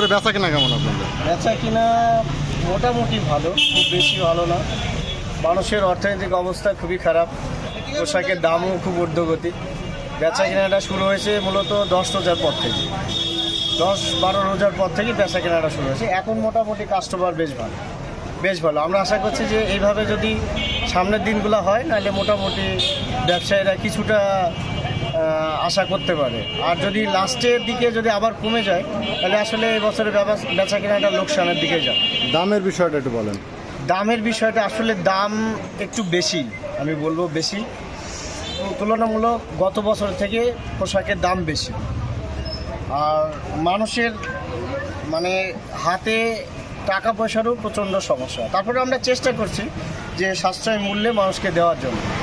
এবছরে বেচা কেনা কেমন আপনাদের? বেচা কিনা মোটামুটি ভালো, খুব বেশি ভালো না। মানুষের অর্থনৈতিক অবস্থা খুবই খারাপ, পোশাকের দামও খুব ঊর্ধ্বগতি। বেচা কেনাটা শুরু হয়েছে মূলত দশ রোজার পর থেকে। দশ বারো রোজার পর থেকে বেচা কেনাটা শুরু হয়েছে। এখন মোটামুটি কাস্টমার বেশ ভালো বেশ ভালো। আমরা আশা করছি যে এইভাবে যদি সামনের দিনগুলো হয় নাহলে মোটামুটি ব্যবসায়ীরা কিছুটা আশা করতে পারে। আর যদি লাস্টের দিকে যদি আবার কমে যায় তাহলে আসলে এই বছরের ব্যবসা- বেচা কেনাটা লোকসানের দিকে যায়। দামের বিষয়টা একটু বলেন। দামের বিষয়টা আসলে দাম একটু বেশি আমি বলব বেশি। তুলনামূলক গত বছর থেকে পোশাকের দাম বেশি। আর মানুষের মানে হাতে টাকা পয়সারও প্রচণ্ড সমস্যা। তারপরে আমরা চেষ্টা করছি যে সাশ্রয় মূল্যে মানুষকে দেওয়ার জন্য।